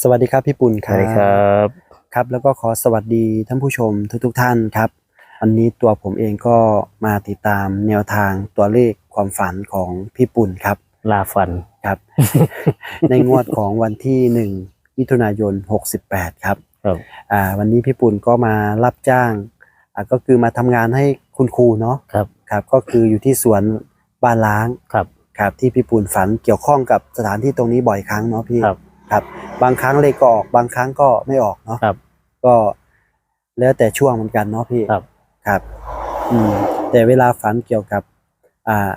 สวัสดีครับพี่ปุ่นคสรับวัสดีครับครับแล้วก็ขอสวัสดีท่านผู้ชมทุกๆทท่านครับอันนี้ตัวผมเองก็มาติดตามแนวทางตัวเลขความฝันของพี่ปุ่นครับ ลาฟันครับ ในงวดของวันที่หนึ่งมิถุนายน 68 ครับครับอ่าวันนี้พี่ปุ่นก็มารับจ้างอ่าก็คือมาทำงานให้คุณครูเนาะครับครับ ก็คืออยู่ที่สวนบ้านล้างครับครับที่พี่ปุ่นฝันเกี่ยวข้องกับสถานที่ตรงนี้บ่อยครั้งเนาะพี่ครับ ครับ บางครั้งเลขก็ออกบางครั้งก็ไม่ออกเนาะครับ ก็แล้วแต่ช่วงเหมือนกันเนาะพี่ครับ ครับ อืม แต่เวลาฝันเกี่ยวกับ อ่า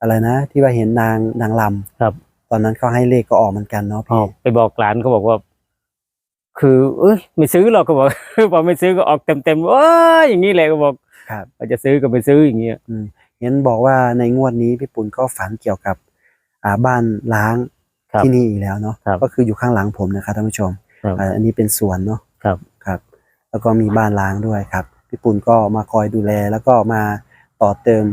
อะไรนะ ที่ว่าเห็นนางนางลครับำตอนนั้นเขาให้เลขก็ออกเหมือนกันเนาะอพี่อกไปบอกหลานก็บอกว่า คือเอ้ยไม่ซื้อหรอกก็บอกพอไม่ซื้อก็ออกเต็มเต็มๆโอ้ยอย่างนี้เลยก็บอกครับ ว่าจะซื้อก็ไปซื้ออย่างเงี้ย อืมเห็นบอกว่าในงวดนี้พี่ปุ่นก็ฝันเกี่ยวกับ อ่าบ้านล้าง ครับที่นี่อีกแล้วเนาะครับก็คืออยู่ข้างหลังผมนะครับท่านผู้ชมครับอ่าอันนี้เป็นสวนเนาะครับครับ แล้วก็มีบ้านล้างด้วยครับพี่ปุ่นก็มาคอยดูแลแล้วก็มาต่อเติม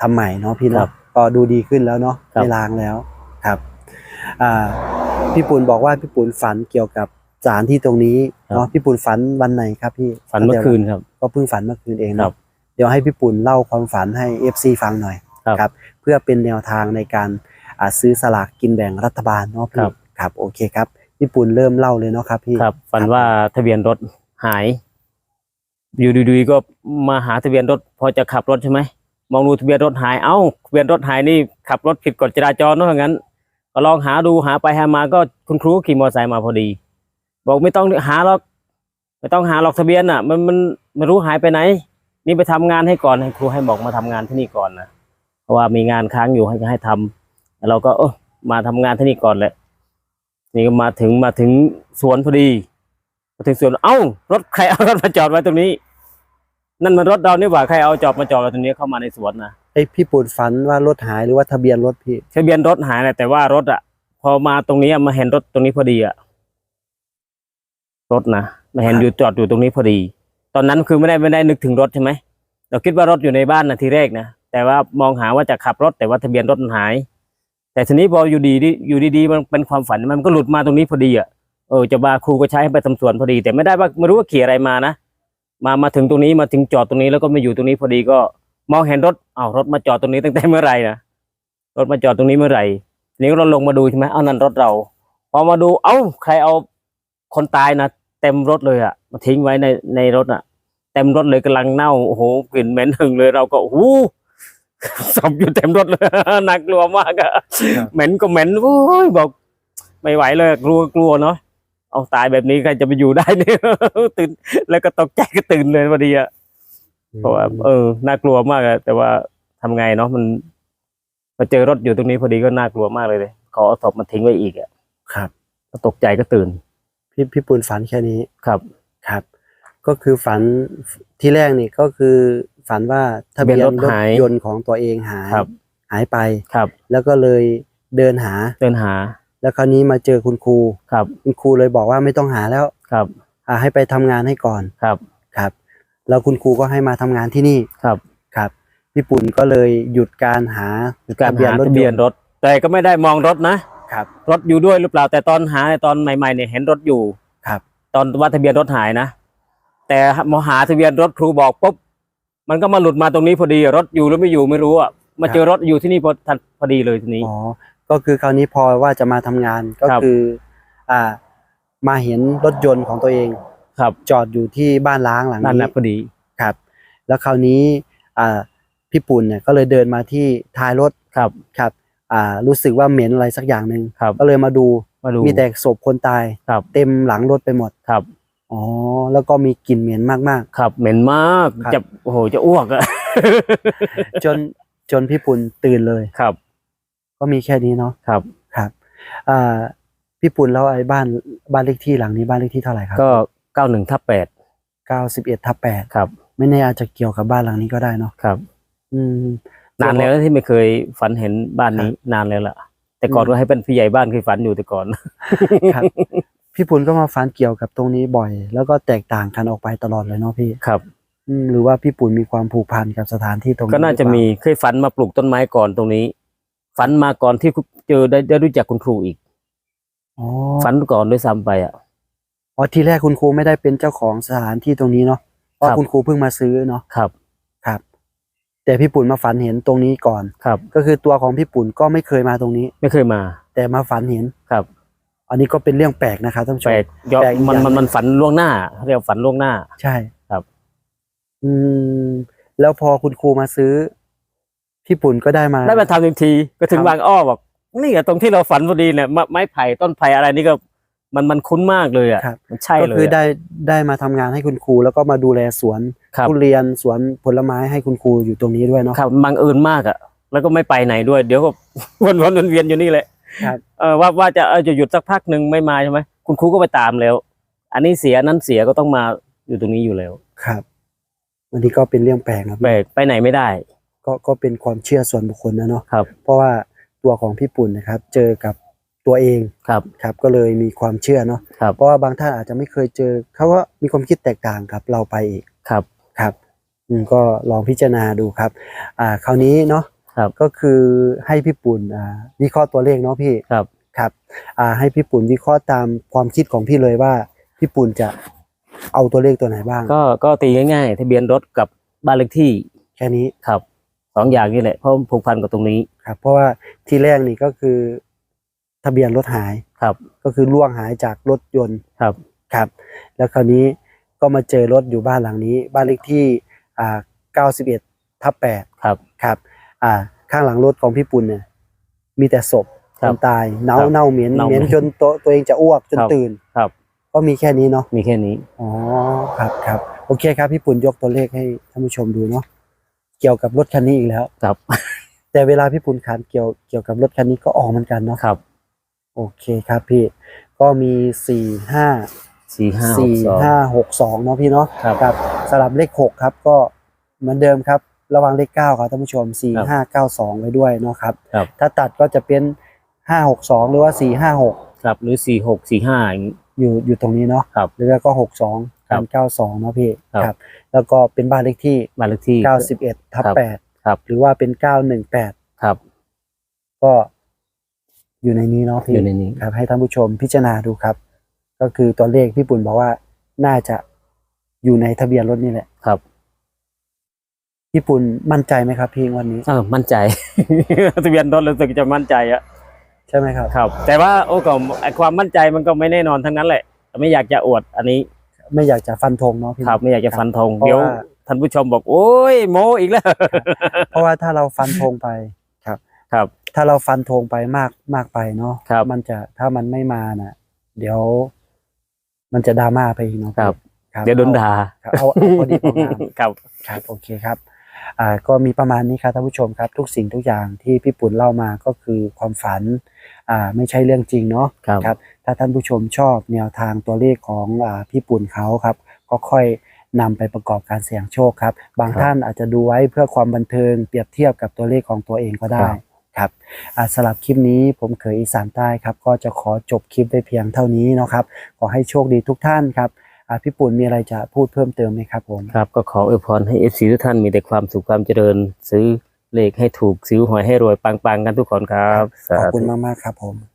ทำใหม่เนาะพี่ครัเนาะบก็ดูดีขึ้นแล้วเนาะครับ ไม่ล้างแล้วครับอ่าพี่ปุ่นบอกว่าพี่ปุ่นฝันเกี่ยวกับสถานที่ตรงนี้เนาะพี่ปุ่นฝันวันไหนครับพี่ฝันเมื่อคืนครับ ก็เพิ่งฝันเมื่อคืนเองครัเนาะ บ เดี๋ยวให้พี่ปุ่นเล่าความฝันให้ FC ฟังหน่อยครับ เพื่อเป็นแนวทางในการอ่า ซื้อสลากกินแบ่งรัฐบาลเนาะครัพี่บครับโอเคครับพี่ปุ่นเริ่มเล่าเลยเนาะครับพี่ครับฝันว่าทะเบียนรถหาย อยู่ดีๆก็มาหาทะเบียนรถ พอจะขับรถใช่ไหมมองดูทะเบียนรถหายเอ้าทะเบียนรถหายนี่ขับรถผิดกฎจราจรเนอะอย่างนั้น ก็ลองหาดูหาไปหามาก็คุณครูขี่มอเตอร์ไซค์มาพอดี บอกไม่ต้องหาหรอกไม่ต้องหาหรอกทะเบียนอะ มันมันไม่รู้หายไปไหน นี่ไปทำงานให้ก่อนให้ครูให้บอกมาทำงานที่นี่ก่อนนะเพราะว่ามีงานค้างอยู่ให้ให้ทำแล้ว เราก็เออมาทำงานที่นี่ก่อนแหละ นี่ก็มาถึงมาถึงสวนพอดีมาถึงสวนเอ้ารถใครเอารถมาจอดไว้ตรงนี้ นั่นมันรถเรานี่หว่าใครเอาจอดมาจอดไว้ตรงนี้เข้ามาในสวนนะไอยพี่ปุ่นฝันว่ารถหายหรือว่าทะเบียนรถพี่ทะเบียนรถหายแหละแต่ว่ารถอะพอมาตรงนี้อะมาเห็นรถตรงนี้พอดีอะรถนะมาเห็นอยู่จอดอยู่ตรงนี้พอดี ตอนนั้นคือไม่ได้ไม่ได้นึกถึงรถใช่ไหมเราคิดว่ารถอยู่ในบ้านนะทีแรกนะแต่ว่ามองหาว่าจะขับรถแต่ว่าทะเบียนรถมันหาย แต่ทีนี้พออยู่ดีอยู่ดีๆมันเป็นความฝันมันก็หลุดมาตรงนี้พอดีอะเออจะมาครูก็ใช้ให้ไปทำสวนพอดี แต่ไม่ได้ว่าไม่รู้ว่าขี่อะไรมานะมามาถึงตรงนี้มาถึงจอดตรงนี้แล้วก็มาอยู่ตรงนี้พอดีก็มองเห็นรถเอ้ารถมาจอดตรงนี้ตั้งแต่เมื่อไหร่นะรถมาจอดตรงนี้เมื่อไหร่ทีนี้เราลงมาดูใช่ไหมเอานั่นรถเราพอมาดูเอ้าใครเอาคนตายนะเต็มรถเลยอะมาทิ้งไว้ในในรถอะ เต็มรถเลยกำลังเน่าโอ้โหกลิ่นเหม็นหึงเลยเราก็โอ้ ศพอยู่เต็มรถเลยน่ากลัวมากอะเหม็นก็เหม็นโอ้ยบอก ไม่ไหวเลยกลัวกลัวเนาะเอาตายแบบนี้ใครจะไปอยู่ได้เนี่ยตื่น แล้วก็ตกใจก็ตื่นเลยพอดีอะเพราะว่าเออน่ากลัวมากอะแต่ว่าทำไงเนาะมันมาเจอรถอยู่ตรงนี้พอดีก็น่ากลัวมากเลยเลยขอเอาศพมาทิ้งไว้อีกอะครับ ก็ตกใจก็ตื่น พี่พี่ปุ่นฝันแค่นี้ครับครับ ก็คือฝันที่แรกนี่ก็คือฝันว่าทะเบียนรถทะเบียนรถหายยนต์ของตัวเองหายครับหายไปครับ แล้วก็เลยเดินหาเดินหา แล้วคราวนี้มาเจอคุณครูครับ คุณครูเลยบอกว่าไม่ต้องหาแล้วครับอ่าให้ไปทำงานให้ก่อนครับครับ แล้วคุณครูก็ให้มาทำงานที่นี่ครับครับพี่ปุ่นก็เลยหยุดการหาการทะเบียนหารถทะเบียนต์รถ แต่ก็ไม่ได้มองรถนะครับ รถอยู่ด้วยหรือเปล่าแต่ตอนหาในตอนใหม่ๆเนี่ยเห็นรถอยู่ครับ ตอนว่าทะเบียนรถหายนะ แต่มหาทะเบียนรถครูบอกปุ๊บมันก็มาหลุดมาตรงนี้พอดีรถอยู่หรือไม่อยู่ไม่รู้อะมาเจอรถอยู่ที่นี่พอทันพอดีเลยทีนี้ อ๋อ ก็คือคราวนี้พอว่าจะมาทำงานก็ครับ คือ อ่า มาเห็นรถยนต์ของตัวเองครับจอดอยู่ที่บ้านล้างหลังนั่นนี้นะพอดี ครับ แล้วคราวนี้อ่าพี่ปุ่นเนี่ยก็เลยเดินมาที่ท้ายรถครับ ครับอ่ารู้สึกว่าเหม็นอะไรสักอย่างหนึ่งครับ ก็เลยมาดูมาดูมีแต่ศพคนตาย ครับเต็มหลังรถไปหมด ครับ อ๋อ แล้วก็มีกลิ่นเหม็นมากครับ เหม็นมากครับ จะโอ้โหจะอ้วกอะๆจนจนพี่ปุ่นตื่นเลย ครับก็มีแค่นี้เนาะครับ ครับอ่าพี่ปุ่นแล้วไอ้บ้านบ้านเลขที่หลังนี้บ้านเลขที่เท่าไหร่ครับก็เก้าหนึ่งทับแปดเก้าสิบเอ็ดทับแปดครับไม่แน่อาจจะเกี่ยวกับบ้านหลังนี้ก็ได้เนาะครับ อืม นานแล้วที่ไม่เคยฝันเห็นบ้านนี้นานแล้วล่ะ แต่ก่อนอืม ก็ให้เป็นผู้ใหญ่บ้านเคยฝันอยู่แต่ก่อน ครับ พี่ปุ่นก็มาฝันเกี่ยวกับตรงนี้บ่อย แล้วก็แตกต่างกันออกไปตลอดเลยเนาะพี่ครับอืมหรือว่าพี่ปุ่นมีความผูกพันกับสถานที่ตรงนี้ก็น่าจะหรือเปมีล่เคยฝันมาปลูกต้นไม้ก่อนตรงนี้ ฝันมาก่อนที่เจอได้ได้รู้จักคุณครูอีกอ๋อฝันก่อนด้วยซ้ำไปอะอ๋อทีแรกคุณครูไม่ได้เป็นเจ้าของสถานที่ตรงนี้เนาะเพราะครับคุณครูเพิ่งมาซื้อเนาะครับ ครับ แต่พี่ปุ่นมาฝันเห็นตรงนี้ก่อนครับ ก็คือตัวของพี่ปุ่นก็ไม่เคยมาตรงนี้ ไม่เคยมา แต่มาฝันเห็นครับ อันนี้ก็เป็นเรื่องแปลกนะครับท่านผู้ชแปลมกยอดแปลกอีกมันอย่างมันมันฝันล่วงหน้า เรียกว่าฝันล่วงหน้า ใช่ครับ อืม แล้วพอคุณครูมาซื้อพี่ปุ่นก็ได้มาได้มาทำทันที ก็ถึงครับบางอ้อบอกนี่อะตรงที่เราฝันพอดีเนี่ยไม้ไม้ไผ่ต้นไผ่อะไรนี่ก็มันมันคุ้นมากเลยอะครับมันใช่ก็เลยคืออะได้ได้มาทำงานให้คุณครู แล้วก็มาดูแลสวนครับทุเรียนสวนผลไม้ให้คุณครูอยู่ตรงนี้ด้วยเนาะครับบังเอิญมากอะ แล้วก็ไม่ไปไหนด้วย เดี๋ยวก็วนวนวนเวียนอยู่นี่แหละ ครับ เออว่าว่าจะเออจะหยุดสักพักหนึ่งไม่มาใช่ไหมคุณครูก็ไปตามแล้ว อันนี้เสียนั้นเสียก็ต้องมาอยู่ตรงนี้อยู่แล้ว ครับอันนี้ก็เป็นเรื่องแปลกนะไปไปไหนไม่ได้ ก็ก็เป็นความเชื่อส่วนบุคคลนะเนาะครับ เพราะว่าตัวของพี่ปุ่นนะครับ เจอกับตัวเองครับครับ ก็เลยมีความเชื่อเนาะครับเพราะว่าบางท่านอาจจะไม่เคยเจอเขาว่ามีความคิดแตกต่างกับเราไปอีกครับครับอืมก็ลองพิจารณาดูครับ อ่า คราวนี้เนาะ ครับก็คือให้พี่ปุ่นอ่าวิเคราะห์ตัวเลขเนาะพี่ครับครับอ่าให้พี่ปุ่นวิเคราะห์ตามความคิดของพี่เลยว่าพี่ปุ่นจะเอาตัวเลขตัวไหนบ้าง ก็ก็ตีง่ายๆ ทะเบียนรถกับบ้านเลขที่แค่นี้ครับสองอย่างนี่แหละเพราะผูกพันกับตรงนี้ครับ เพราะว่าที่แรกนี่ก็คือ ทะเบียนรถหายครับ ก็คือล่วงหายจากรถยนต์ครับครับ แล้วคราวนี้ก็มาเจอรถอยู่บ้านหลังนี้ บ้านเลขที่อ่า91ทับ8ครับครับ อ่า ข้างหลังรถของพี่ปุ่นเนี่ยมีแต่ศพครัคบนตายเน่าครับเน่าเหม็นเน่าเหม็นเหม็นจนตัวตัวเองจะอ้วกจนครับ ตื่น ครับ ก็มีแค่นี้เนาะ มีแค่นี้ อ๋อครับครับโอเคครับพี่ปุ่นยกตัวเลขให้ท่านผู้ชมดูเนาะเกี่ยวกับรถคันนี้อีกแล้ว ครับ แต่เวลาพี่ปุ่นขานเกี่ยวเกี่ยวกับรถคันนี้ก็ออกเหมือนกันเนาะครับโอเคครับพี่ก็มีสี่ห้าสี่ห้าหกสี่สองห้าหกสองเนาะพี่เนาะครับ ครับสลับเลขหกครับก็เหมือนเดิมครับ ระวังเลขเก้าครับท่านผู้ชมสี่ครับห้าเก้าสองไว้ด้วยเนาะครับ ครับ ถ้าตัดก็จะเป็นห้าหกสองหรือว่าสี่ห้าหกครับหรือสี่หกสี่ห้าอย่างนี้ อยู่อยู่ตรงนี้เนาะครับหรือก็หกสองครับเก้าสองเนาะพี่ครับ แล้วก็เป็นบ้านเลขที่บ้านเลขที่ เก้าสิบเอ็ดทับครับ แปดครับหรือว่าเป็นเก้าหนึ่งแปดครับ ก็อยู่ในนี้เนาะพี่ อยู่ในนี้ ครับให้ท่านผู้ชมพิจารณาดูครับ ก็คือตัวเลขพี่ปุ่นบอกว่าน่าจะอยู่ในทะเบียนรถนี่แหละ ครับ พี่ปุ่นมั่นใจไหมครับพี่งวันนี้ เออมั่นใจ ทะเบียนรถรู้สึกจะมั่นใจอะใช่ไหมครับ ครับ แต่ว่าโอ้ก็ไอความมั่นใจมันก็ไม่แน่นอนทั้งนั้นแหละแต่ไม่อยากจะอวดอันนี้ ไม่อยากจะฟันธงเนาะพี่ครับ ไม่อยากจะฟันธงเพราะเดี๋ยวว่าท่านผู้ชมบอก โอ้ยโมอีกแล้ว เพราะว่าถ้าเราฟันธงไปครับ ครับ ถ้าเราฟันธงไปมากมากไปเนาะครับมันจะถ้ามันไม่มาน่ะเดี๋ยว มันจะดราม่าไปอีกเนาะครับครับเดี๋ยวโดนด่าครับเอาเอาพอดีพองามครับครับโอเคครับ อ่าก็มีประมาณนี้ครับท่านผู้ชมครับ ทุกสิ่งทุกอย่างที่พี่ปุ่นเล่ามาก็คือความฝันอ่าไม่ใช่เรื่องจริงเนาะครับครับ ถ้าท่านผู้ชมชอบแนวทางตัวเลขของอ่าพี่ปุ่นเขาครับ ก็ค่อยนำไปประกอบการเสี่ยงโชคครับ บางครับท่านอาจจะดูไว้เพื่อความบันเทิงเปรียบเทียบกับตัวเลขของตัวเองก็ได้ครับ ครับอ่าสำหรับคลิปนี้ผมเคยอีสานใต้ครับ ก็จะขอจบคลิปไปเพียงเท่านี้เนาะครับ ขอให้โชคดีทุกท่านครับอ่า พี่ปุ่นมีอะไรจะพูดเพิ่มเติมไหมครับผม ครับก็ขออวยพรให้เอฟซีทุกท่านมีแต่ความสุขความเจริญ ซื้อเลขให้ถูกซื้อหวยให้รวยปังๆกันทุกคนครับ ขอบคุณสาธุมากๆครับผม